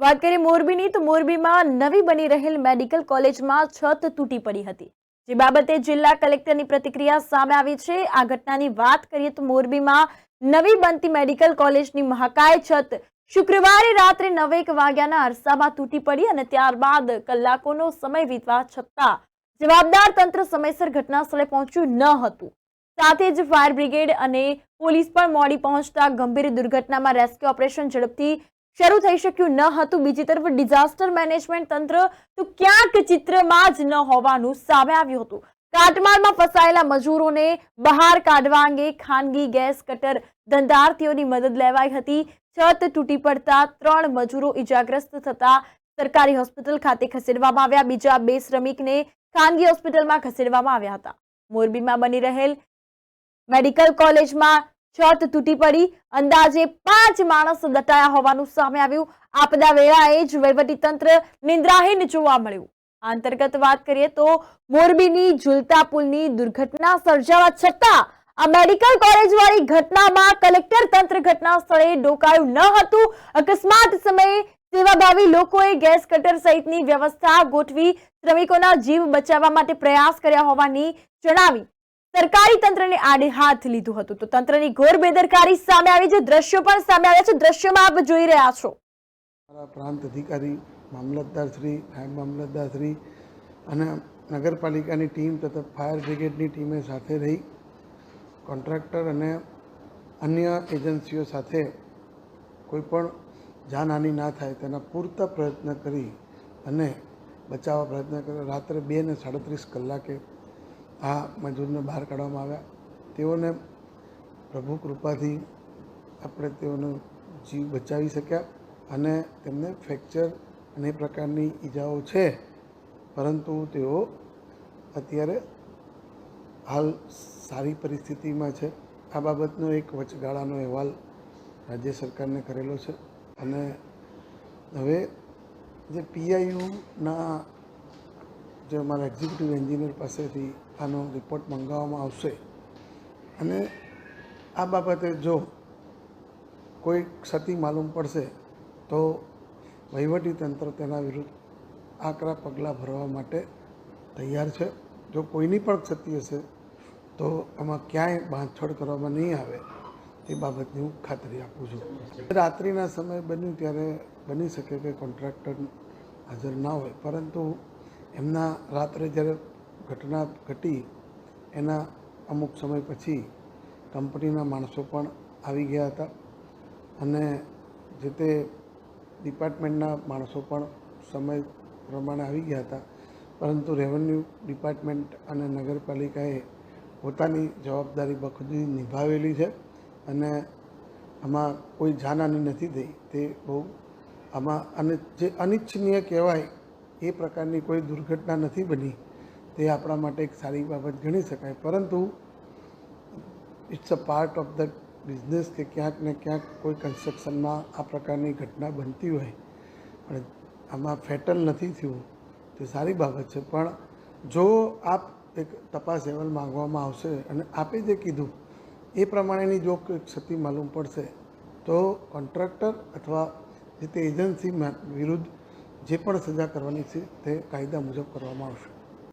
વાત કરીએ મોરબીની, તો મોરબીમાં નવી બની રહેલ મેડિકલ કોલેજમાં છત તૂટી પડી હતી. જે બાબતે જિલ્લા કલેક્ટરની પ્રતિક્રિયા સામે આવી છે. આ ઘટનાની વાત કરીએ તો મોરબીમાં નવી બનતી મેડિકલ કોલેજની મહાકાય છત શુક્રવારે રાત્રે નવેક વાગ્યાના અરસામાં તૂટી પડી અને ત્યારબાદ કલાકોનો સમય વીતવા છતાં જવાબદાર તંત્ર સમયસર ઘટના સ્થળે પહોંચ્યું ન હતું. સાથે જ ફાયર બ્રિગેડ અને પોલીસ પણ મોડી પહોંચતા ગંભીર દુર્ઘટનામાં રેસ્ક્યુ ઓપરેશન ઝડપથી શરૂ થઈ શક્યું ન હતું. બીજી તરફ ડિઝાસ્ટર મેનેજમેન્ટ તંત્ર તો ક્યાંક ચિત્રમાં જ ન હોવાનું સામે આવ્યું હતું. કાટમાળમાં ફસાયેલા મજૂરોને બહાર કાઢવા અંગે ખાનગી ગેસ કટર ધંધાર્થીઓની મદદ લેવાઈ હતી. છત તૂટી પડતા ત્રણ મજૂરો ઇજાગ્રસ્ત થતા સરકારી હોસ્પિટલ ખાતે ખસેડવામાં આવ્યા. બીજા બે શ્રમિકને ખાનગી હોસ્પિટલમાં ખસેડવામાં આવ્યા હતા. મોરબીમાં બની રહેલ મેડિકલ કોલેજમાં છત તૂટી પડી. અંદાજે પાંચ માણસ દટાયા હોવાનું સામે આવ્યું. આપદા વેળાએ જ વહીવટીતંત્ર નિંદ્રાહીન જોવા મળ્યું. આ અંતર્ગત વાત કરીએ તો મોરબીની ઝુલતા પુલની દુર્ઘટના સર્જાવા છતાં આ મેડિકલ કોલેજ વાળી ઘટનામાં કલેક્ટર તંત્ર ઘટના સ્થળે ડોકાયું ન હતું. અકસ્માત સમયે સેવાભાવી લોકોએ ગેસ કટર સહિતની વ્યવસ્થા ગોઠવી શ્રમિકોના જીવ બચાવવા માટે પ્રયાસ કર્યા હોવાની જણાવી સરકારી તંત્રને આડે હાથ લીધું હતું. તો તંત્રની ઘોર બેદરકારી સામે આવી છે. દ્રશ્યો પણ સામે આવ્યા છે. દ્રશ્યોમાં આપ જોઈ રહ્યા છો. પ્રાંત અધિકારી, મામલતદાર શ્રી, નાયબ મામલતદાર શ્રી અને નગરપાલિકાની ટીમ તથા ફાયર બ્રિગેડની ટીમે સાથે રહી. કોન્ટ્રાક્ટર અને અન્ય એજન્સીઓ સાથે કોઈ પણ જાનહાનિ ના થાય તેના પૂરતા પ્રયત્ન કરી અને બચાવવા પ્રયત્ન કર્યો. રાત્રે બે ને સાડત્રીસ કલાકે આ મજૂરને બહાર કાઢવામાં આવ્યા. તેઓને પ્રભુ કૃપાથી આપણે તેઓનો જીવ બચાવી શક્યા અને તેમને ફ્રેક્ચર અને પ્રકારની ઈજાઓ છે. પરંતુ તેઓ અત્યારે હાલ સારી પરિસ્થિતિમાં છે. આ બાબતનો એક વચગાળાનો અહેવાલ રાજ્ય સરકારને કરેલો છે. અને હવે જે પીઆઈયુના જે અમારા એક્ઝિક્યુટિવ એન્જિનિયર પાસેથી આનો રિપોર્ટ મંગાવવામાં આવશે. અને આ બાબતે જો કોઈ ક્ષતિ માલુમ પડશે, તો તંત્ર તેના વિરુદ્ધ આકરા પગલાં ભરવા માટે તૈયાર છે. જો કોઈની પણ ક્ષતિ હશે, તો એમાં ક્યાંય બાંધછોડ કરવામાં નહીં આવે તે બાબતની હું ખાતરી આપું છું. રાત્રિના સમયે બન્યું ત્યારે બની શકે કે કોન્ટ્રાક્ટર હાજર ના હોય, પરંતુ એમના રાત્રે જ્યારે ઘટના ઘટી, એના અમુક સમય પછી કંપનીના માણસો પણ આવી ગયા હતા અને જે તે ડિપાર્ટમેન્ટના માણસો પણ સમય પ્રમાણે આવી ગયા હતા. પરંતુ રેવન્યુ ડિપાર્ટમેન્ટ અને નગરપાલિકાએ પોતાની જવાબદારી બખૂબી નિભાવેલી છે અને આમાં કોઈ જાનહાની નથી થઈ. તે બહુ આમાં અને જે અનિચ્છનીય કહેવાય એ પ્રકારની કોઈ દુર્ઘટના નથી બની. તે આપણા માટે એક સારી બાબત ગણી શકાય. પરંતુ it's a part of the business કે ક્યાંક ને ક્યાંક કોઈ કન્સ્ટ્રક્શનમાં આ પ્રકારની ઘટના બનતી હોય. પણ આમાં ફેટલ નથી થયું. તે સારી બાબત છે. પણ જો આપ એક તપાસ અહેવાલ માંગવામાં આવશે અને આપે જે કીધું, એ પ્રમાણેની જો ક્ષતિ માલુમ પડશે, તો કોન્ટ્રાક્ટર અથવા જે તે એજન્સી વિરુદ્ધ જે પણ સજા કરવાની છે તે કાયદા મુજબ કરવામાં આવશે.